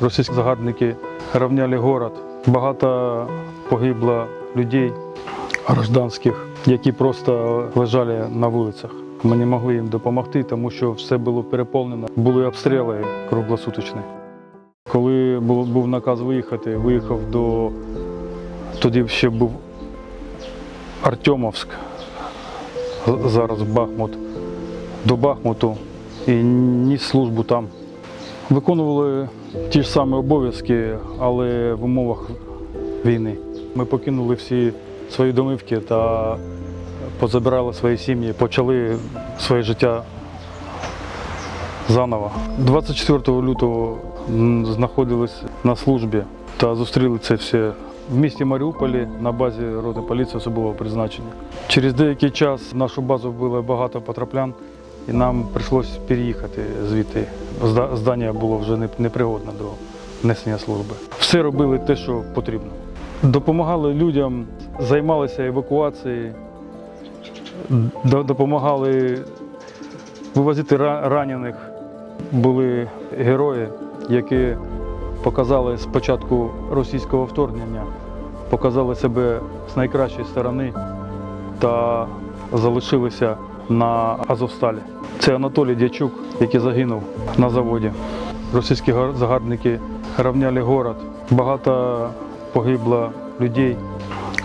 Російські загарбники рівняли город. Багато погибло людей гражданських, які просто лежали на вулицях. Ми не могли їм допомогти, тому що все було переповнено. Були обстріли круглосуточні. Коли був, був наказ виїхати, виїхав до тоді ще був Артемовськ, зараз Бахмут, до Бахмуту і ніс службу там. Виконували ті ж самі обов'язки, але в умовах війни. Ми покинули всі свої домівки та позабирали свої сім'ї, почали своє життя заново. 24 лютого знаходились на службі та зустріли це все в місті Маріуполі на базі роти поліції особливого призначення. Через деякий час нашу базу було багато потраплян, і нам прийшлося переїхати звідти. Зда- Здання було вже непригодне до несення служби. Все робили те, що потрібно. Допомагали людям, займалися евакуацією, допомагали вивозити ра- ранених. Були герої, які показали спочатку російського вторгнення, показали себе з найкращої сторони та залишилися на Азовсталі. Це Анатолій Дячук, який загинув на заводі. Російські гар- загарбники рівняли город. Багато погибло людей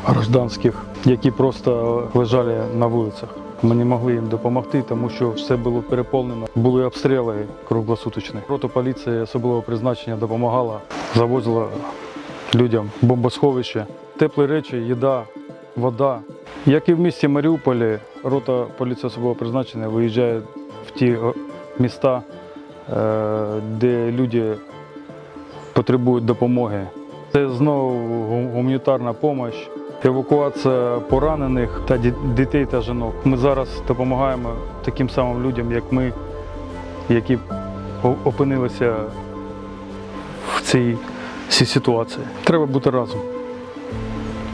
гражданських, які просто лежали на вулицях. Ми не могли їм допомогти, тому що все було переповнено. Були обстріли круглосуточні. Рота поліції особливого призначення допомагала, завозила людям бомбосховище, теплі речі, їда, вода. Як і в місті Маріуполі, рота поліції особливого призначення виїжджає в ті міста, е, де люди потребують допомоги. Це знову гуманітарна допомога, евакуація поранених та дітей та жінок. Ми зараз допомагаємо таким самим людям, як ми, які опинилися в цій, цій ситуації. Треба бути разом.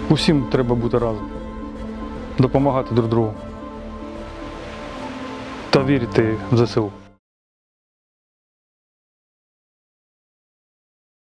Усім треба бути разом, допомагати друг другу та вірити в ЗСУ.